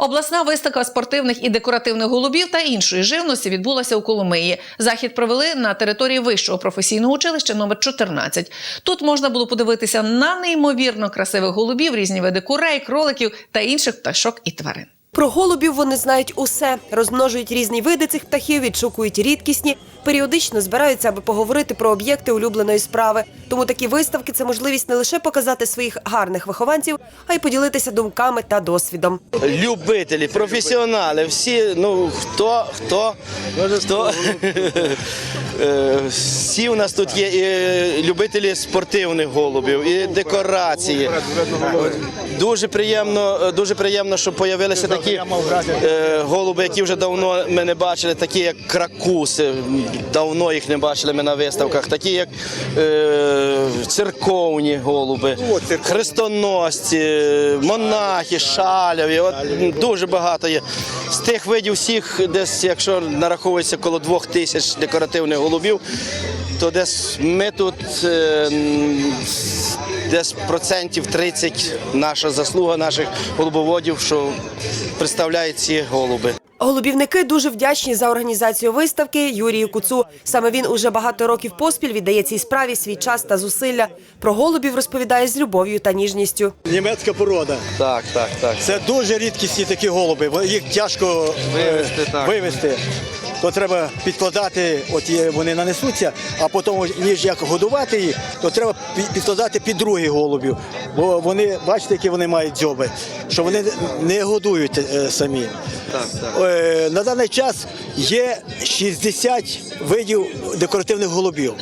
Обласна виставка спортивних і декоративних голубів та іншої живності відбулася у Коломиї. Захід провели на території вищого професійного училища номер 14. Тут можна було подивитися на неймовірно красивих голубів, різні види курей, кроликів та інших пташок і тварин. Про голубів вони знають усе, розмножують різні види цих птахів, відшукують рідкісні, періодично збираються, аби поговорити про об'єкти улюбленої справи. Тому такі виставки це можливість не лише показати своїх гарних вихованців, а й поділитися думками та досвідом. любителі, професіонали, всі, ну хто, хто, хто Е, всі у нас тут є і любителі спортивних голубів, і декорації. Дуже приємно, дуже приємно, що з'явилися такі е, голуби, які вже давно ми не бачили, такі як кракуси. Давно їх не бачили ми на виставках, такі як е, церковні голуби, хрестоносці, монахи, шаляві. От дуже багато є. З тих видів всіх, десь, якщо нараховується коло двох тисяч декоративних голубів, то десь ми тут е, десь процентів 30 наша заслуга наших голубоводів, що представляють ці голуби. Голубівники дуже вдячні за організацію виставки Юрію Куцу. Саме він уже багато років поспіль віддає цій справі свій час та зусилля. Про голубів розповідає з любов'ю та ніжністю. Німецька порода. Так, так, так. Це дуже рідкісні такі голуби. бо Їх тяжко е, Вивезти, так. вивезти. То треба підкладати, от є- вони нанесуться, а потім, ніж як годувати їх, то треба підкладати під других голубів. Бо вони, бачите, які вони мають дзьоби, що вони не годують е, самі. Так, так. Е, На даний час є 60 видів декоративних голубів.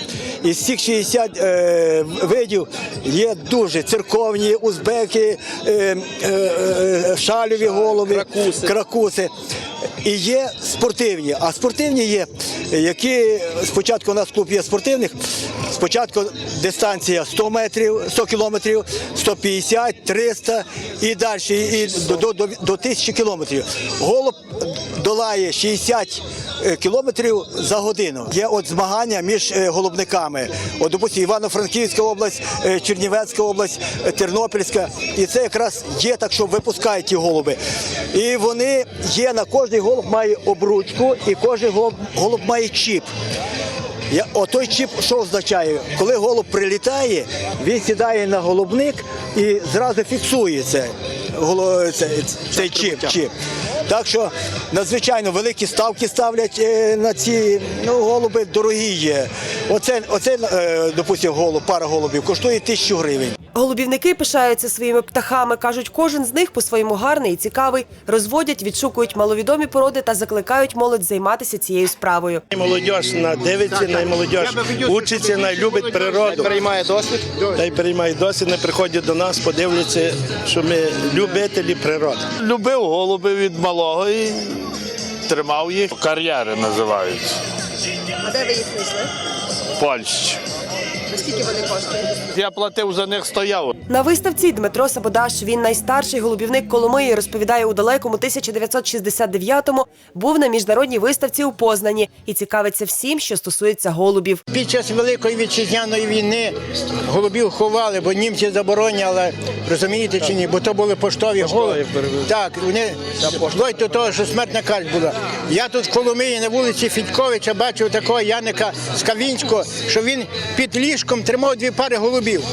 Із цих 60 е, видів є дуже церковні, узбеки, е, е, е, шальові голуби, Кракуси. кракуси. І є спортивні. А спортивні є, які спочатку у нас клуб є спортивних. Спочатку дистанція 100 метрів, 100 кілометрів, 150, 300 і далі, і до, до, до, до 1000 кілометрів. Голуб долає 60 е, кілометрів за годину. Є от змагання між е, голубниками. От, допустим, Івано-Франківська область, е, Чернівецька область, е, Тернопільська. І це якраз є так, що випускають ті голуби. І вони є на кожний голуб має обручку, і кожен голуб, голуб має чіп. Я, отой чіп що означає? Коли голуб прилітає, він сідає на голубник і зразу фіксує це, голо- це- цей чіп, чіп. Так що надзвичайно великі ставки ставлять е, на ці ну, голуби дорогі є. Оце, оце е, допустимо, голуб, пара голубів коштує тисячу гривень. Голубівники пишаються своїми птахами. кажуть, кожен з них по-своєму гарний і цікавий. Розводять, відшукують маловідомі породи та закликають молодь займатися цією справою. Молодь на дивиться, на молодь учиться, на любить природу. Приймає досвід. Та й переймає досвід, не приходять до нас, подивляться, що ми любителі природи. Любив голуби від малого і тримав їх. Кар'єри називаються. А де ви їх знайшли? Польщі. Скільки вони коштують? Я платив за них стояв. На виставці Дмитро Сабодаш, він найстарший голубівник Коломиї, розповідає у далекому 1969-му був на міжнародній виставці у Познані і цікавиться всім, що стосується голубів. Під час Великої вітчизняної війни голубів ховали, бо німці забороняли, розумієте чи ні? Бо то були поштові голуби. Так, вони вплоть до того, що смертна карт була. Я тут в Коломиї на вулиці Фідьковича бачив такого Яника Скавінського, що він під ліжком тримав дві пари голубів.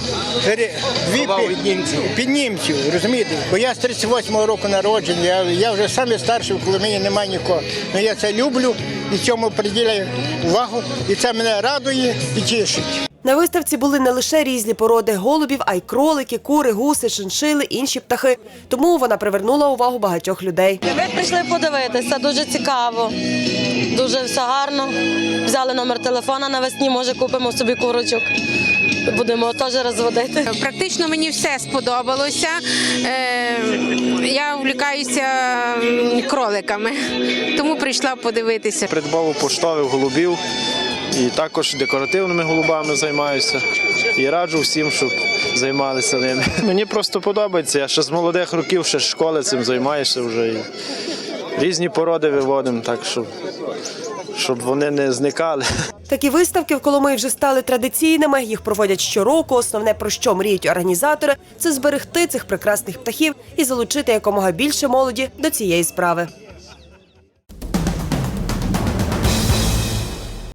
Дві під німців. Під німців, розумієте? Бо я з 38-го року народжений, я, я вже саме старший коли мені немає нікого. Ну я це люблю і цьому приділяю увагу, і це мене радує і тішить. На виставці були не лише різні породи голубів, а й кролики, кури, гуси, шиншили, інші птахи. Тому вона привернула увагу багатьох людей. Ми прийшли подивитися, дуже цікаво, дуже все гарно. Взяли номер телефона навесні, може купимо собі курочок. Будемо теж розводити. Практично мені все сподобалося. Е, Я увлікаюся кроликами, тому прийшла подивитися. придбав поштових голубів і також декоративними голубами займаюся. І раджу всім, щоб займалися ними. Мені просто подобається. Я ще з молодих років, ще з школи цим займаюся вже. І різні породи виводимо, так щоб, щоб вони не зникали. Такі виставки в Коломиї вже стали традиційними. Їх проводять щороку. Основне про що мріють організатори це зберегти цих прекрасних птахів і залучити якомога більше молоді до цієї справи.